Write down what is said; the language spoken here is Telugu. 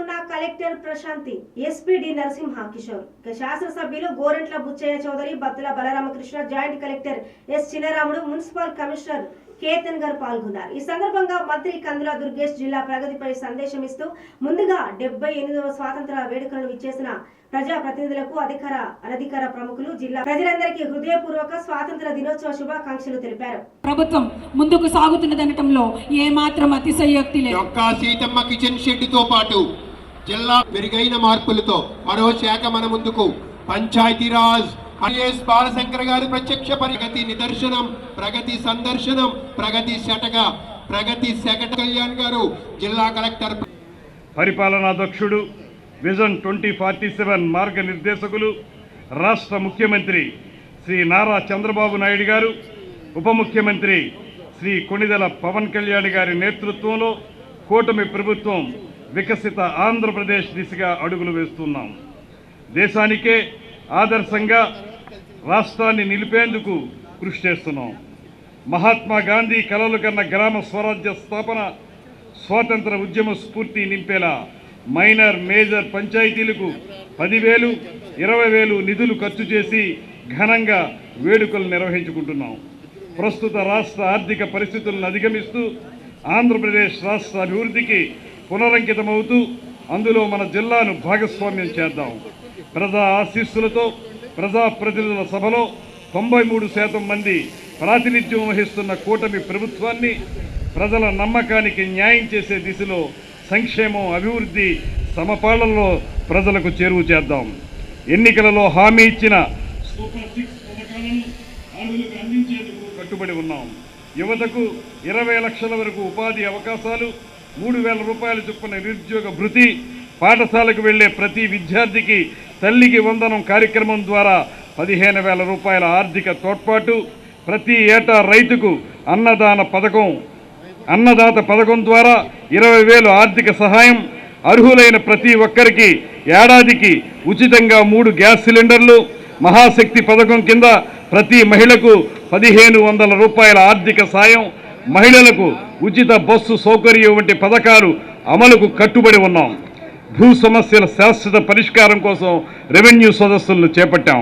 Collector Prashanti SP D Narasimha Kishore. శాసనసభ్యులు Gorantla Butchaiah Chowdary Bathula Balaramakrishna joint collector S Chinnaramudu municipal commissioner Ketan గారు పాల్గొన్నారు. ఈ సందర్భంగా మంత్రి కందుల దుర్గేష్ జిల్లా ప్రగతిపై సందేశం ఇస్తూ ముందుగా డెబ్బై ఎనిమిదవ స్వాతంత్ర వేడుకలను ఇచ్చేసిన ప్రజా ప్రతినిధులకు అధికార అనధికార ప్రముఖులు జిల్లా ప్రజలందరికీ హృదయపూర్వక స్వాతంత్ర దినోత్సవ శుభాకాంక్షలు తెలిపారు. ప్రభుత్వం ముందుకు సాగుతున్నదనటంలో ఏమాత్రం అతిశయోక్తి లేదు. యొక్క సీతమ్మ కిచెన్ షెడ్తో పాటు జిల్లా మెరుగైన మార్పులతో మరో శాఖ మన ముందుకు. పంచాయతీరాజ్ ఐఏఎస్ బాలశంకర్ గారి ప్రత్యక్ష ప్రగతి నిదర్శనం ప్రగతి సందర్శనం ప్రగతి శటక ప్రగతి శకట కళ్యాణ్ గారు జిల్లా కలెక్టర్ పరిపాలనాధ్యక్షుడు విజన్ ట్వంటీ ఫార్టీ సెవెన్ మార్గనిర్దేశకులు రాష్ట్ర ముఖ్యమంత్రి శ్రీ నారా చంద్రబాబు నాయుడు గారు ఉప ముఖ్యమంత్రి శ్రీ కొణిదల పవన్ కళ్యాణ్ గారి నేతృత్వంలో కూటమి ప్రభుత్వం వికసిత ఆంధ్రప్రదేశ్ దిశగా అడుగులు వేస్తున్నాం. దేశానికే ఆదర్శంగా రాష్ట్రాన్ని నిలిపేందుకు కృషి చేస్తున్నాం. మహాత్మా గాంధీ కలలు కన్న గ్రామ స్వరాజ్య స్థాపన స్వాతంత్ర ఉద్యమ స్ఫూర్తి నింపేలా మైనర్ మేజర్ పంచాయతీలకు పదివేలు ఇరవై వేలు నిధులు ఖర్చు చేసి ఘనంగా వేడుకలు నిర్వహించుకుంటున్నాం. ప్రస్తుత రాష్ట్ర ఆర్థిక పరిస్థితులను అధిగమిస్తూ ఆంధ్రప్రదేశ్ రాష్ట్ర అభివృద్ధికి పునరంకితమవుతూ అందులో మన జిల్లాను భాగస్వామ్యం చేద్దాం. ప్రజా ఆశీస్సులతో ప్రజాప్రతినిధుల సభలో తొంభై మూడు శాతం మంది ప్రాతినిధ్యం వహిస్తున్న కూటమి ప్రభుత్వాన్ని ప్రజల నమ్మకానికి న్యాయం చేసే దిశలో సంక్షేమం అభివృద్ధి సమపాలనలో ప్రజలకు చేరువ చేద్దాం. ఎన్నికలలో హామీ ఇచ్చిన సూపర్ సిక్స్ పథకాలను అందించేందుకు కట్టుబడి ఉన్నాం. యువతకు ఇరవై లక్షల వరకు ఉపాధి అవకాశాలు మూడు వేల రూపాయల చొప్పున నిరుద్యోగ భృతి పాఠశాలకు వెళ్ళే ప్రతి విద్యార్థికి తల్లికి వందనం కార్యక్రమం ద్వారా పదిహేను వేల రూపాయల ఆర్థిక తోడ్పాటు ప్రతి ఏటా రైతుకు అన్నదాన పథకం అన్నదాత పథకం ద్వారా ఇరవై వేలు ఆర్థిక సహాయం అర్హులైన ప్రతి ఒక్కరికి ఏడాదికి ఉచితంగా మూడు గ్యాస్ సిలిండర్లు మహాశక్తి పథకం కింద ప్రతి మహిళకు పదిహేను వందల రూపాయల ఆర్థిక సాయం మహిళలకు ఉచిత బస్సు సౌకర్యం వంటి పథకాలు అమలుకు కట్టుబడి ఉన్నాం. భూ సమస్యల శాశ్వత పరిష్కారం కోసం రెవెన్యూ సదస్సులను చేపట్టాం.